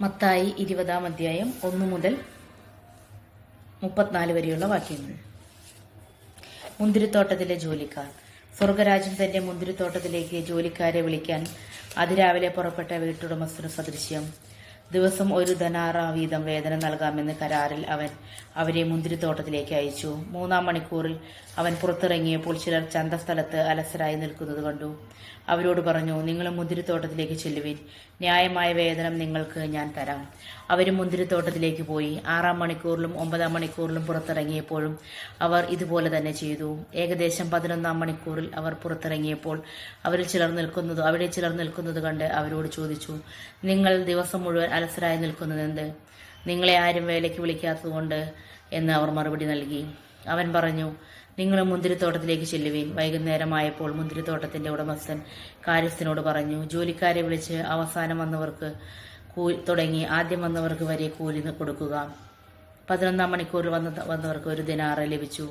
മത്തായി ഇരുപതാം അധ്യായം ഒന്ന് മുതൽ മുപ്പത്തിനാല് വരെയുള്ള വാക്യങ്ങൾ. മുന്തിരിത്തോട്ടത്തിലെ ജോലിക്കാർ. സ്വർഗരാജ്യം തന്റെ മുന്തിരിത്തോട്ടത്തിലേക്ക് ജോലിക്കാരെ വിളിക്കാൻ അതിരാവിലെ പുറപ്പെട്ട വീട്ടുടമസ്ഥന് സദൃശ്യം. ദിവസം ഒരു ധനാറ വീതം വേതനം നൽകാമെന്ന് കരാറിൽ അവൻ അവരെ മുന്തിരിത്തോട്ടത്തിലേക്ക് അയച്ചു. മൂന്നാം മണിക്കൂറിൽ അവൻ പുറത്തിറങ്ങിയപ്പോൾ ചിലർ ചന്തസ്ഥലത്ത് അലസരായി നിൽക്കുന്നത് കണ്ടു. അവരോട് പറഞ്ഞു നിങ്ങൾ മുന്തിരിത്തോട്ടത്തിലേക്ക് ചെല്ലുവിൻ. ന്യായമായ വേതനം നിങ്ങൾക്ക് ഞാൻ തരാം. അവരും മുന്തിരിത്തോട്ടത്തിലേക്ക് പോയി. ആറാം മണിക്കൂറിലും ഒമ്പതാം മണിക്കൂറിലും പുറത്തിറങ്ങിയപ്പോഴും അവർ ഇതുപോലെ തന്നെ ചെയ്തു. ഏകദേശം പതിനൊന്നാം മണിക്കൂറിൽ അവർ പുറത്തിറങ്ങിയപ്പോൾ അവരിൽ ചിലർ നിൽക്കുന്നത് അവിടെ ചിലർ നിൽക്കുന്നത് കണ്ട് അവരോട് ചോദിച്ചു നിങ്ങൾ ദിവസം മുഴുവൻ അലസരായി നിൽക്കുന്നതെന്ത് നിങ്ങളെ ആരും വേലയ്ക്ക് വിളിക്കാത്തതുകൊണ്ട് എന്ന് അവർ മറുപടി നൽകി. അവൻ പറഞ്ഞു നിങ്ങൾ മുന്തിരിത്തോട്ടത്തിലേക്ക് ചെല്ലുവീൻ. വൈകുന്നേരമായപ്പോൾ മുന്തിരിത്തോട്ടത്തിന്റെ ഉടമസ്ഥൻ കാര്യസ്ഥനോട് പറഞ്ഞു ജോലിക്കാരെ വിളിച്ച് അവസാനം വന്നവർക്ക് തുടങ്ങി ആദ്യം വന്നവർക്ക് വരെ കൂലി കൊടുക്കുക. പതിനൊന്നാം മണിക്കൂറിൽ വന്ന വന്നവർക്ക് ഒരു ദിനാറ് ലഭിച്ചു.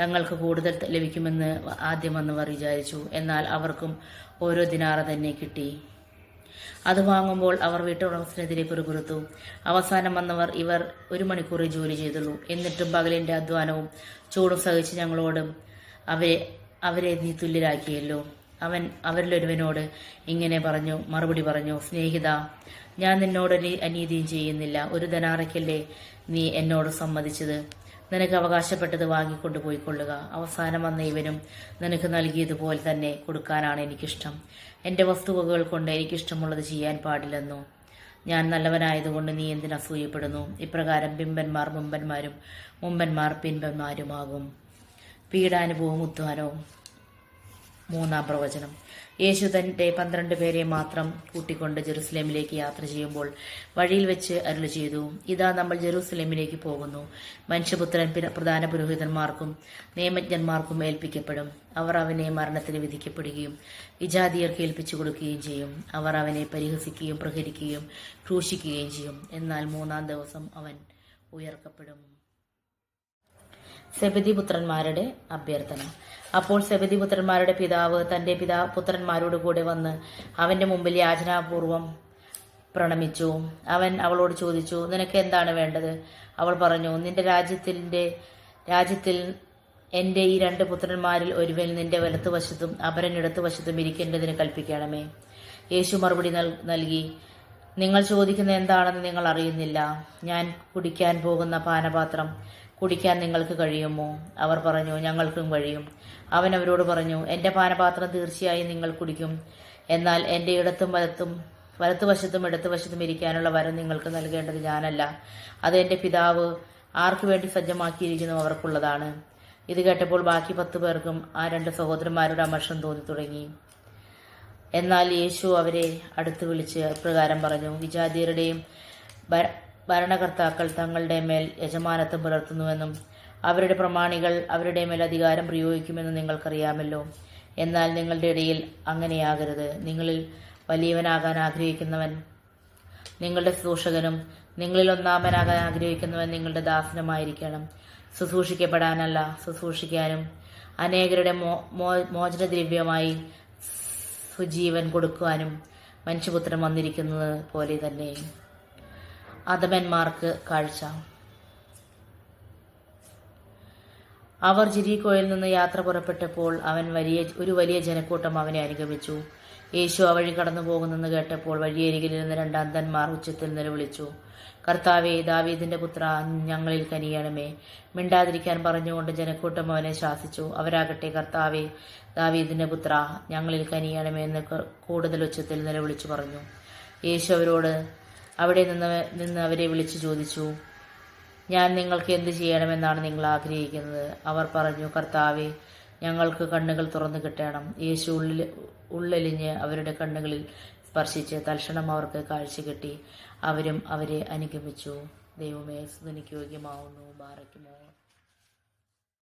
തങ്ങൾക്ക് കൂടുതൽ ലഭിക്കുമെന്ന് ആദ്യം വന്നവർ വിചാരിച്ചു. എന്നാൽ അവർക്കും ഓരോ ദിനാറ് തന്നെ കിട്ടി. അത് വാങ്ങുമ്പോൾ അവർ വീട്ടുടമസ്ഥനെതിരെ പിറുപിറുത്തു. അവസാനം വന്നവർ ഇവർ ഒരു മണിക്കൂറേ ജോലി ചെയ്തുള്ളൂ. എന്നിട്ടും പകലിന്റെ അധ്വാനവും ചൂടും സഹിച്ച് ഞങ്ങളോടും അവരെ അവരെ നീ തുല്യരാക്കിയല്ലോ. അവൻ അവരിലൊരുവനോട് ഇങ്ങനെ പറഞ്ഞു മറുപടി പറഞ്ഞു സ്നേഹിത ഞാൻ നിന്നോട് അനി- അനീതിയും ചെയ്യുന്നില്ല. ഒരു ധനാറയ്ക്കല്ലേ നീ എന്നോട് സമ്മതിച്ചത്? നിനക്ക് അവകാശപ്പെട്ടത് വാങ്ങിക്കൊണ്ടു പോയിക്കൊള്ളുക. അവസാനം വന്ന ഇവനും നിനക്ക് നൽകിയതുപോലെ തന്നെ കൊടുക്കാനാണ് എനിക്കിഷ്ടം. എന്റെ വസ്തുവകകൾ കൊണ്ട് എനിക്കിഷ്ടമുള്ളത് ചെയ്യാൻ പാടില്ലെന്നോ. ഞാൻ നല്ലവനായതുകൊണ്ട് നീ എന്തിന് അസൂയപ്പെടുന്നു? ഇപ്രകാരം ബിംബന്മാർ മുമ്പന്മാരും മുമ്പന്മാർ പിൻപന്മാരുമാകും. പീഡാനുഭവം ഉദ്ധാനവും. മൂന്നാം പ്രവചനം. യേശു തന്റെ പന്ത്രണ്ട് പേരെ മാത്രം കൂട്ടിക്കൊണ്ട് ജെറുസലേമിലേക്ക് യാത്ര ചെയ്യുമ്പോൾ വഴിയിൽ വെച്ച് അരുളി ചെയ്തു ഇതാ നമ്മൾ ജെറുസലേമിലേക്ക് പോകുന്നു. മനുഷ്യപുത്രൻ പിര- പ്രധാന പുരോഹിതന്മാർക്കും നിയമജ്ഞന്മാർക്കും ഏൽപ്പിക്കപ്പെടും. അവർ അവനെ മരണത്തിന് വിധിക്കപ്പെടുകയും വിജാതിയർക്ക് ഏൽപ്പിച്ചു കൊടുക്കുകയും ചെയ്യും. അവർ അവനെ പരിഹസിക്കുകയും പ്രഹരിക്കുകയും ക്രൂശിക്കുകയും ചെയ്യും. എന്നാൽ മൂന്നാം ദിവസം അവൻ ഉയർക്കപ്പെടും. സെബദി പുത്രന്മാരുടെ അഭ്യർത്ഥന. അപ്പോൾ സെബദി പുത്രന്മാരുടെ പിതാവ് തന്റെ പിതാ പുത്രന്മാരോട് കൂടെ വന്ന് അവന്റെ മുമ്പിൽ യാചനാപൂർവം പ്രണമിച്ചു. അവൻ അവളോട് ചോദിച്ചു നിനക്ക് എന്താണ് വേണ്ടത്? അവൾ പറഞ്ഞു നിന്റെ രാജ്യത്തിന്റെ രാജ്യത്തിൽ എന്റെ ഈ രണ്ട് പുത്രന്മാരിൽ ഒരുവൻ നിന്റെ വലത്തുവശത്തും അപരൻ ഇടത്തുവശത്തും ഇരിക്കേണ്ടതിന് കൽപ്പിക്കണമേ. യേശു മറുപടി നൽകി നിങ്ങൾ ചോദിക്കുന്ന എന്താണെന്ന് നിങ്ങൾ അറിയുന്നില്ല. ഞാൻ കുടിക്കാൻ പോകുന്ന പാനപാത്രം കുടിക്കാൻ നിങ്ങൾക്ക് കഴിയുമോ? അവർ പറഞ്ഞു ഞങ്ങൾക്കും കഴിയും. അവൻ അവരോട് പറഞ്ഞു എന്റെ പാനപാത്രം തീർച്ചയായും നിങ്ങൾ കുടിക്കും. എന്നാൽ എന്റെ ഇടത്തും വലത്തും വലത്തുവശത്തും ഇടത്തുവശത്തും ഇരിക്കാനുള്ള വരം നിങ്ങൾക്ക് നൽകേണ്ടത് ഞാനല്ല. അത് എന്റെ പിതാവ് ആർക്കു വേണ്ടി സജ്ജമാക്കിയിരിക്കുന്നു അവർക്കുള്ളതാണ്. ഇത് കേട്ടപ്പോൾ ബാക്കി പത്തു പേർക്കും ആ രണ്ട് സഹോദരന്മാരുടെ അമർഷം തോന്നി തുടങ്ങി എന്നാൽ യേശു അവരെ അടുത്ത് വിളിച്ച് പ്രകാരം പറഞ്ഞു വിജാതിയരുടെയും ഭരണകർത്താക്കൾ തങ്ങളുടെ മേൽ യജമാനത്വം പുലർത്തുന്നുവെന്നും അവരുടെ പ്രമാണികൾ അവരുടെ മേൽ അധികാരം പ്രയോഗിക്കുമെന്നും നിങ്ങൾക്കറിയാമല്ലോ. എന്നാൽ നിങ്ങളുടെ ഇടയിൽ അങ്ങനെയാകരുത്. നിങ്ങളിൽ വലിയവനാകാൻ ആഗ്രഹിക്കുന്നവൻ നിങ്ങളുടെ സൂഷകനും നിങ്ങളിൽ ഒന്നാമനാകാൻ ആഗ്രഹിക്കുന്നവൻ നിങ്ങളുടെ ദാസനുമായിരിക്കണം. ശുശ്രൂഷിക്കപ്പെടാനല്ല ശുശ്രൂഷിക്കാനും അനേകരുടെ മോ- മോചനദ്രവ്യമായി സുജീവൻ കൊടുക്കുവാനും മനുഷ്യപുത്രൻ വന്നിരിക്കുന്നത് പോലെ തന്നെ. അധമന്മാർക്ക് കാഴ്ച. അവർ ജിരീക്കോയിൽ നിന്ന് യാത്ര പുറപ്പെട്ടപ്പോൾ അവൻ വലിയ ഒരു വലിയ ജനക്കൂട്ടം അവനെ അനുഗമിച്ചു. യേശു ആ വഴി കടന്നു പോകുന്നെന്ന് കേട്ടപ്പോൾ വഴിയരികിലിരുന്ന രണ്ട് അന്ധന്മാർ ഉച്ചത്തിൽ നിലവിളിച്ചു. കർത്താവെ ദാവീദിന്റെ പുത്ര ഞങ്ങളിൽ കനിയണമേ. മിണ്ടാതിരിക്കാൻ പറഞ്ഞുകൊണ്ട് ജനക്കൂട്ടം അവനെ ശാസിച്ചു. അവരാകട്ടെ കർത്താവെ ദാവീദിന്റെ പുത്ര ഞങ്ങളിൽ കനിയണമേ എന്ന് കൂടുതൽ ഉച്ചത്തിൽ നിലവിളിച്ചു പറഞ്ഞു. യേശു അവരോട് അവിടെ നിന്ന് നിന്ന് അവരെ വിളിച്ചു ചോദിച്ചു ഞാൻ നിങ്ങൾക്ക് എന്ത് ചെയ്യണമെന്നാണ് നിങ്ങൾ ആഗ്രഹിക്കുന്നത്? അവർ പറഞ്ഞു കർത്താവെ ഞങ്ങൾക്ക് കണ്ണുകൾ തുറന്നു കിട്ടണം. യേശു ഉള്ളിൽ ഉള്ളലിഞ്ഞ് അവരുടെ കണ്ണുകളിൽ സ്പർശിച്ച് തൽക്ഷണം അവർക്ക് കാഴ്ച കിട്ടി. അവരും അവരെ അനുഗമിച്ചു. ദൈവമേ സ്തുതിക്ക് യോഗ്യമാവുന്നു. ബാറയ്ക്കുമോ